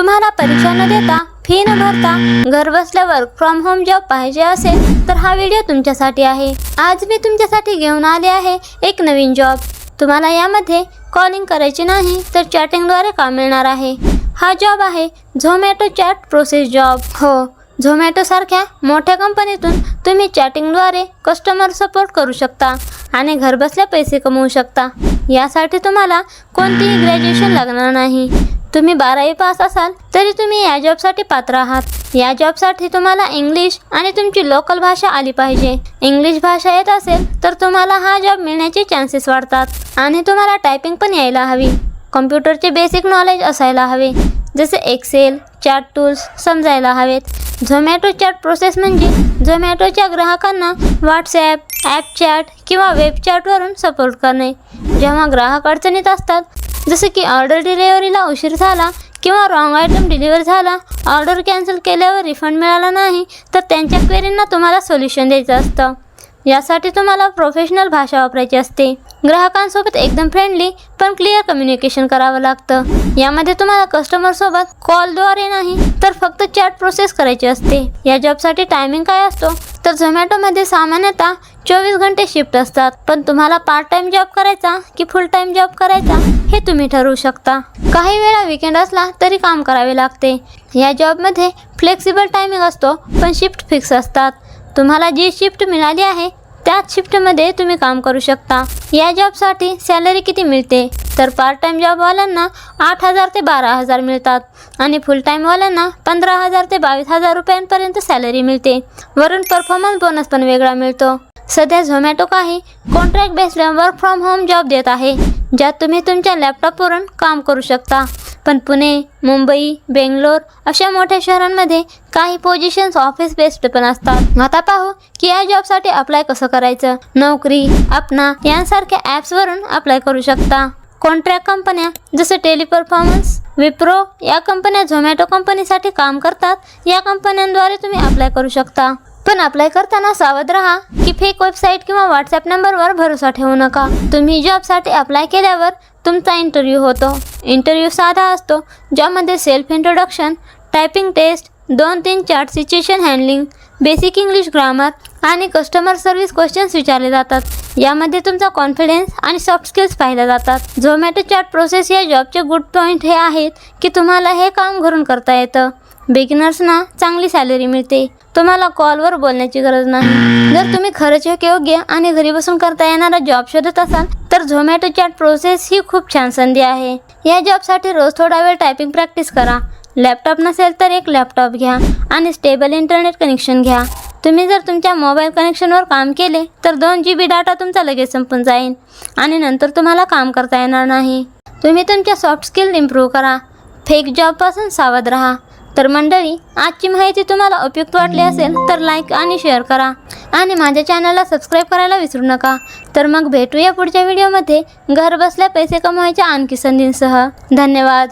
तुम्हाला परीक्षा न देता फी न भरता घर बसल्या वर्क फ्रॉम होम जॉब पाहिजे असेल तर हा व्हिडिओ तुमच्यासाठी आहे. आज मी तुमच्यासाठी घेऊन आले आहे एक नवीन जॉब तुम्हाला यामध्ये कॉलिंग करायची नाही तर चॅटिंगद्वारे काम मिळणार आहे. हा जॉब आहे झोमॅटो चॅट प्रोसेस जॉब हो झोमॅटोसारख्या मोठ्या कंपनीतून तुम्ही चॅटिंगद्वारे कस्टमर सपोर्ट करू शकता आणि घरबसल्या पैसे कमवू शकता. यासाठी तुम्हाला कोणतीही ग्रॅज्युएशन लागणार नाही. तुम्ही बारावी पास असाल तरी तुम्ही या जॉबसाठी पात्र आहात. या जॉबसाठी तुम्हाला इंग्लिश आणि तुमची लोकल भाषा आली पाहिजे. इंग्लिश भाषा येत असेल तर तुम्हाला हा जॉब मिळण्याचे चान्सेस वाढतात आणि तुम्हाला टायपिंग पण यायला हवी. कम्प्युटरचे बेसिक नॉलेज असायला हवे. जसे एक्सेल चॅट टूल्स समजायला हवेत. झोमॅटो चॅट प्रोसेस म्हणजे झोमॅटोच्या ग्राहकांना व्हॉट्सॲप ॲप चॅट किंवा वेब चॅटवरून सपोर्ट करणे. जेव्हा ग्राहक अडचणीत असतात जसं की ऑर्डर डिलेवरीला उशीर झाला किंवा रॉंग आयटम डिलिव्हर झाला ऑर्डर कॅन्सल केल्यावर रिफंड मिळाला नाही तर त्यांच्या क्वेरींना तुम्हाला सोल्युशन द्यायचं असतं. यासाठी तुम्हाला प्रोफेशनल भाषा वापरायची असते. ग्राहकांसोबत एकदम फ्रेंडली पण क्लिअर कम्युनिकेशन करावं लागतं. यामध्ये तुम्हाला कस्टमरसोबत कॉलद्वारे नाही तर फक्त चॅट प्रोसेस करायची असते. या जॉबसाठी टायमिंग काय असतो? तर झोमॅटोमध्ये सामान्यतः चोवीस घंटे शिफ्ट असतात. पण तुम्हाला पार्ट टाइम जॉब करायचा की फुल टाइम जॉब करायचा हे तुम्ही ठरवू शकता. काही वेळा विकेंड असला तरी काम करावे लागते. या जॉबमध्ये फ्लेक्सिबल टायमिंग असतो पण शिफ्ट फिक्स असतात. तुम्हाला जी शिफ्ट मिळाली आहे त्याच शिफ्टमध्ये तुम्ही काम करू शकता. या जॉबसाठी सॅलरी किती मिळते? तर पार्ट टाइम जॉबवाल्यांना आठ हजार ते बारा हजार मिळतात आणि फुल टाईमवाल्यांना पंधरा हजार ते बावीस हजार रुपयांपर्यंत सॅलरी मिळते. वरून परफॉर्मन्स बोनस पण वेगळा मिळतो. सध्या झोमॅटो काही contract based work from home job देत आहे ज्यात तुम्ही तुमच्या लॅपटॉपवरून काम करू शकता. पण पुणे मुंबई बेंगलोर अशा मोठ्या शहरांमध्ये काही पोझिशन्स ऑफिस बेस्ड पण असतात. आता पाहू की या जॉबसाठी अप्लाय कसं करायचं? नोकरी अपना यांसारख्या ॲप्सवरून अप्लाय करू शकता. कॉन्ट्रॅक्ट कंपन्या जसे टेलिपरफॉर्मन्स विप्रो या कंपन्या झोमॅटो कंपनीसाठी काम करतात. या कंपन्यांद्वारे तुम्ही अप्लाय करू शकता. पण अप्लाय करताना सावध राहा की फेक वेबसाईट किंवा व्हॉट्सअप नंबरवर भरोसा ठेवू नका. तुम्ही जॉबसाठी अप्लाय केल्यावर तुमचा इंटरव्ह्यू होतो. इंटरव्ह्यू साधा असतो ज्यामध्ये सेल्फ इंट्रोडक्शन टायपिंग टेस्ट दोन तीन चार situation handling basic English grammar आणि कस्टमर सर्व्हिस क्वेश्चन्स विचारले जातात. यामध्ये तुमचा कॉन्फिडन्स आणि सॉफ्ट स्किल्स पाहिल्या जातात. झोमॅटो चॅट प्रोसेस या जॉबचे गुड पॉईंट हे आहेत की तुम्हाला हे काम घरून करता येतं. बिगिनर्सना चांगली सॅलरी मिळते. तुम्हाला कॉलवर बोलण्याची गरज नाही. जर तुम्ही खरंच एक योग्य आणि घरी बसून करता येणारा जॉब शोधत असाल तर झोमॅटो चॅट प्रोसेस ही खूप छान संधी आहे. या जॉबसाठी रोज थोडा वेळ टायपिंग प्रॅक्टिस करा. लॅपटॉप नसेल तर एक लॅपटॉप घ्या आणि स्टेबल इंटरनेट कनेक्शन घ्या. तुम्ही जर तुमच्या मोबाईल कनेक्शनवर काम केले तर दोन जी बी डाटा तुमचा लगेच संपून जाईल आणि नंतर तुम्हाला काम करता येणार नाही. तुम्ही तुमच्या सॉफ्ट स्किल इम्प्रूव्ह करा. फेक जॉबपासून सावध राहा. तर मंडळी आजची माहिती तुम्हाला उपयुक्त वाटली असेल तर लाईक आणि शेअर करा. आणि माझ्या चॅनलला सबस्क्राईब करायला विसरू नका. तर मग भेटूया पुढच्या व्हिडिओमध्ये घर बसल्या पैसे कमवायच्या आणखी संधींसह. धन्यवाद.